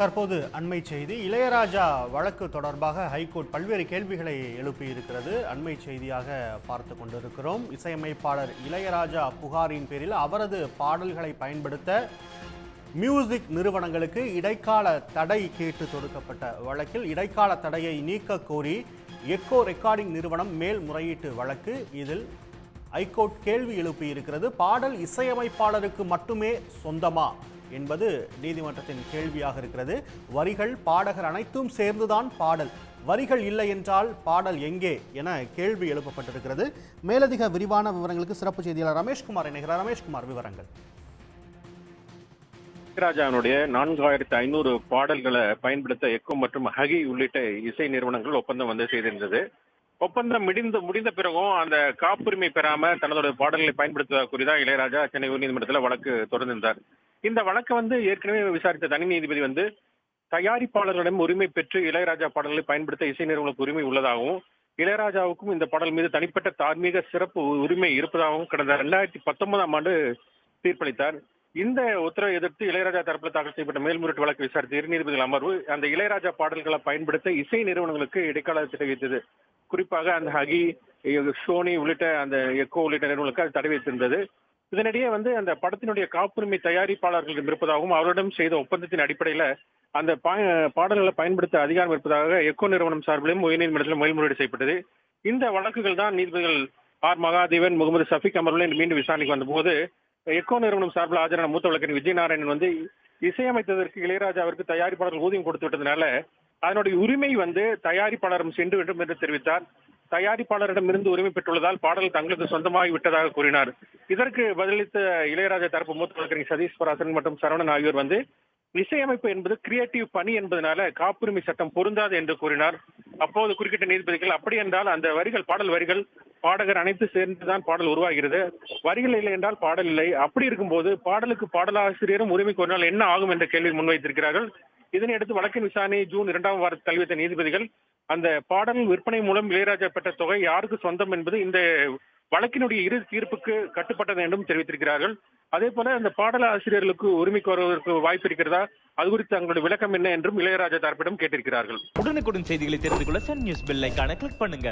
தற்போது அண்மை செய்தி. இளையராஜா வழக்கு தொடர்பாக ஹைகோர்ட் பல்வேறு கேள்விகளை எழுப்பியிருக்கிறது. அண்மை செய்தியாக பார்த்து கொண்டிருக்கிறோம். இசையமைப்பாளர் இளையராஜா புகாரின் பேரில் அவரது பாடல்களை பயன்படுத்த மியூசிக் நிறுவனங்களுக்கு இடைக்கால தடை கேட்டு தொடுக்கப்பட்ட வழக்கில் இடைக்கால தடையை நீக்க கோரி எக்கோ ரெக்கார்டிங் நிறுவனம் மேல்முறையீட்டு வழக்கு. இதில் ஐகோர்ட் கேள்வி எழுப்பியிருக்கிறது. பாடல் இசையமைப்பாளருக்கு மட்டுமே சொந்தமா? என்பது நீதிமன்றத்தின் கேள்வியாக இருக்கிறது. வரிகள் பாடகர் அனைத்தும் சேர்ந்துதான் பாடல். வரிகள் இல்லை என்றால் பாடல் எங்கே என கேள்வி எழுப்பப்பட்டிருக்கிறது. மேலதிக விரிவான விவரங்களுக்கு சிறப்பு செய்தியாளர் ரமேஷ்குமார் இணைகிறார். ரமேஷ்குமார் விவரங்கள். ராஜாவினுடைய நான்காயிரத்து ஐநூறு பாடல்களை பயன்படுத்த எக்கோ மற்றும் ஹகி உள்ளிட்ட இசை நிறுவனங்கள் ஒப்பந்தம் வந்து செய்திருந்தது. ஒப்பந்தம் முடிந்த முடிந்த பிறகும் அந்த காப்புரிமை பெறாம தனது பாடல்களை பயன்படுத்துவதாக கூறிதான் இளையராஜா சென்னை உயர்நீதிமன்றத்தில் வழக்கு தொடர்ந்திருந்தார். இந்த வழக்கை வந்து ஏற்கனவே விசாரித்த தனி நீதிபதி வந்து தயாரிப்பாளர்களிடம் உரிமை பெற்று இளையராஜா பாடல்களை பயன்படுத்த இசை நிறுவனங்களுக்கு உரிமை உள்ளதாகவும் இளையராஜாவுக்கும் இந்த பாடல் மீது தனிப்பட்ட தார்மீக சிறப்பு உரிமை இருப்பதாகவும் கடந்த ரெண்டாயிரத்தி பத்தொன்பதாம் ஆண்டு தீர்ப்பளித்தார். இந்த உத்தரவை எதிர்த்து இளையராஜா தரப்பில் தாக்கல் செய்யப்பட்ட மேல்முறையீட்டு வழக்கு விசாரித்த இரு நீதிபதிகள் அமர்வு அந்த இளையராஜா பாடல்களை பயன்படுத்த இசை நிறுவனங்களுக்கு இடைக்கால தடை வைத்தது. குறிப்பாக அந்த ஹகி சோனி உள்ளிட்ட அந்த எக்கோ உள்ளிட்ட நிறுவனங்களுக்கு அது தடை வைத்திருந்தது. இதனிடையே வந்து அந்த படத்தினுடைய காப்புரிமை தயாரிப்பாளர்களிடம் இருப்பதாகவும் அவரிடம் செய்த ஒப்பந்தத்தின் அடிப்படையில அந்த பாடல்களை பயன்படுத்த அதிகாரம் இருப்பதாக எக்கோ நிறுவனம் சார்பிலும் உயர்நீதிமன்றத்தில் மேல்முறையீடு செய்யப்பட்டது. இந்த வழக்குகள் தான் நீதிபதிகள் ஆர். மகாதேவன் முகமது சஃபிக் அமர்வுல மீண்டும் விசாரணைக்கு வந்தபோது எக்கோ நிறுவனம் சார்பில் ஆஜரான மூத்த வழக்கறிஞர் விஜயநாராயணன் வந்து இசையமைத்ததற்கு இளையராஜாவிற்கு தயாரிப்பாளர்கள் ஊதியம் கொடுத்து விட்டதுனால அதனுடைய உரிமை வந்து தயாரிப்பாளரும் சென்று வேண்டும் என்று தெரிவித்தார். தயாரிப்பாளரிடமிருந்து உரிமை பெற்றுள்ளதால் பாடல் தங்களுக்கு சொந்தமாகி விட்டதாக கூறினார். இதற்கு பதிலளித்த இளையராஜா தரப்பு மூத்த வழக்கறிஞர் சதீஷ் பராசரன் மற்றும் சரவணன் ஆகியோர் வந்து இசையமைப்பு என்பது கிரியேட்டிவ் பணி என்பதனால காப்புரிமை சட்டம் பொருந்தாது என்று கூறினார். அப்போது குறுக்கிட்ட நீதிபதிகள் அப்படி என்றால் அந்த வரிகள் பாடல் வரிகள் பாடகர் அனைத்து சேர்ந்துதான் பாடல் உருவாகிறது. வரிகள் இல்லை என்றால் பாடல் இல்லை. அப்படி இருக்கும்போது பாடலுக்கு பாடலாசிரியரும் உரிமை கோரினால் என்ன ஆகும்? என்ற கேள்வி முன்வைத்திருக்கிறார்கள். இதனையடுத்து வழக்கின் விசாரணை ஜூன் இரண்டாம் வாரத்தில் தள்ளிவைத்த நீதிபதிகள் அந்த பாடல் விற்பனை மூலம் இளையராஜா பெற்ற தொகை யாருக்கு சொந்தம் என்பது இந்த வழக்கினுடைய இறுதி தீர்ப்புக்கு கட்டுப்பட்டது என்றும் தெரிவித்திருக்கிறார்கள். அதே போல அந்த பாடல ஆசிரியர்களுக்கு உரிமை கோருவதற்கு வாய்ப்பு இருக்கிறதா? அது குறித்து தங்களுடைய விளக்கம் என்ன என்றும் இளையராஜா தரப்பிடம் கேட்டிருக்கிறார்கள். உடனுக்குடன் செய்திகளை தெரிந்து கொள்ள சன் நியூஸ் பெல் ஐகானை கிளிக் பண்ணுங்க.